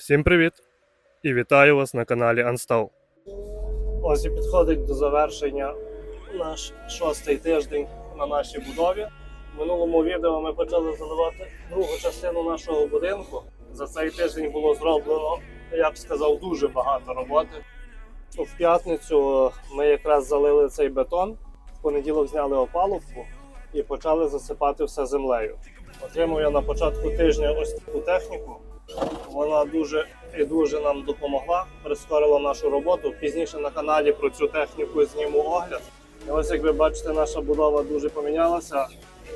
Всім привіт! І вітаю вас на каналі Unstall. Ось і підходить до завершення наш шостий тиждень на нашій будові. В минулому відео ми почали заливати другу частину нашого будинку. За цей тиждень було зроблено, я б сказав, дуже багато роботи. В п'ятницю ми якраз залили цей бетон, в понеділок зняли опалубку і почали засипати все землею. Отримав я на початку тижня ось таку техніку. Вона дуже і дуже нам допомогла, прискорила нашу роботу. Пізніше на каналі про цю техніку зніму огляд. І ось як ви бачите, наша будова дуже помінялася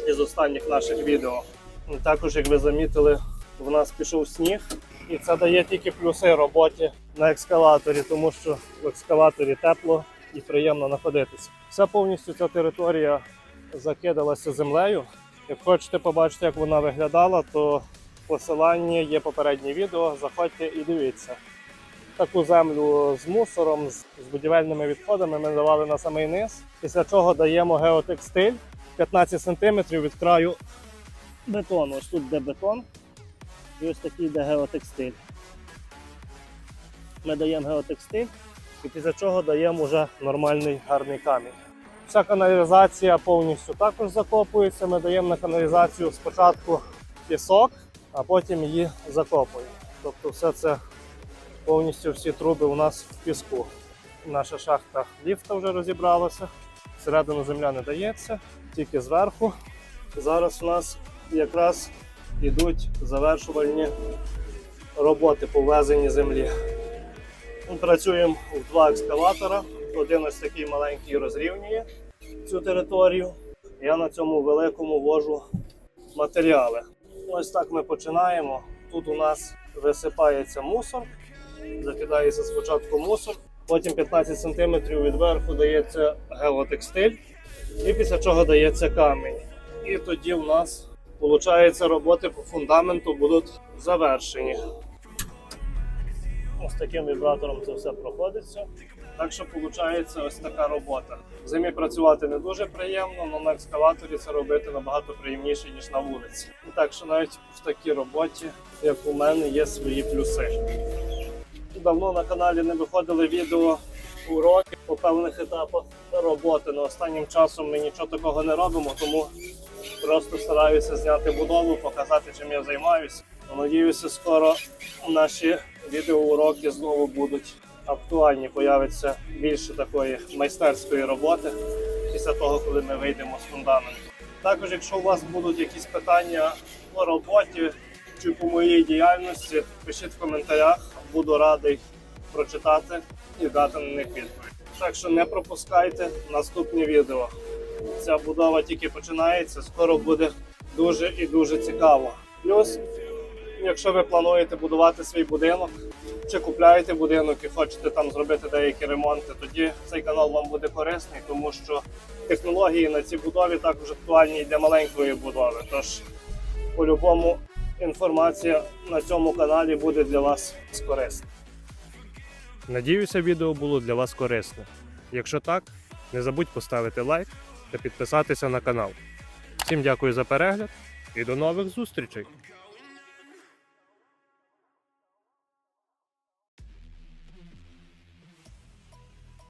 із останніх наших відео. І також, як ви замітили, в нас пішов сніг, і це дає тільки плюси роботі на екскаваторі, тому що в екскаваторі тепло і приємно знаходитися. Вся повністю ця територія закидалася землею. Як хочете побачити, як вона виглядала, то в посиланні є попереднє відео. Заходьте і дивіться. Таку землю з мусором, з будівельними відходами ми давали на самий низ, після чого даємо геотекстиль 15 см від краю бетону. Ось тут де бетон, і ось такий де геотекстиль. Ми даємо геотекстиль, і після чого даємо вже нормальний гарний камінь. Вся каналізація повністю також закопується. Ми даємо на каналізацію спочатку пісок, а потім її закопуємо. Тобто все це повністю всі труби у нас в піску. Наша шахта ліфта вже розібралася. Всередину земля не дається, тільки зверху. Зараз у нас якраз йдуть завершувальні роботи по ввезенні землі. Працюємо в два екскаватора. Один ось такий маленький розрівнює цю територію. Я на цьому великому вожу матеріали. Ось так ми починаємо. Тут у нас висипається мусор, закидається спочатку мусор, потім 15 см від верху дається геотекстиль, і після чого дається камінь. І тоді у нас виходить, роботи по фундаменту будуть завершені. Ось таким вібратором це все проходиться. Так що виходить ось така робота. В зимі працювати не дуже приємно, але на екскаваторі це робити набагато приємніше, ніж на вулиці. Так що навіть в такій роботі, як у мене, є свої плюси. Давно на каналі не виходили відео уроки по певних етапах роботи. Но останнім часом ми нічого такого не робимо, тому просто стараюся зняти будову, показати, чим я займаюся. Надіюся, скоро наші відеоуроки знову будуть актуальні. Появиться більше такої майстерської роботи після того, коли ми вийдемо з фундаменту. Також, якщо у вас будуть якісь питання по роботі чи по моїй діяльності, пишіть в коментарях, буду радий прочитати і дати на них відповідь. Так що не пропускайте наступні відео. Ця будова тільки починається, скоро буде дуже і дуже цікаво. Плюс, якщо ви плануєте будувати свій будинок чи купляєте будинок і хочете там зробити деякі ремонти, тоді цей канал вам буде корисний, тому що технології на цій будові також актуальні і для маленької будови. Тож, по-любому, інформація на цьому каналі буде для вас корисна. Надіюся, відео було для вас корисне. Якщо так, не забудь поставити лайк та підписатися на канал. Всім дякую за перегляд і до нових зустрічей!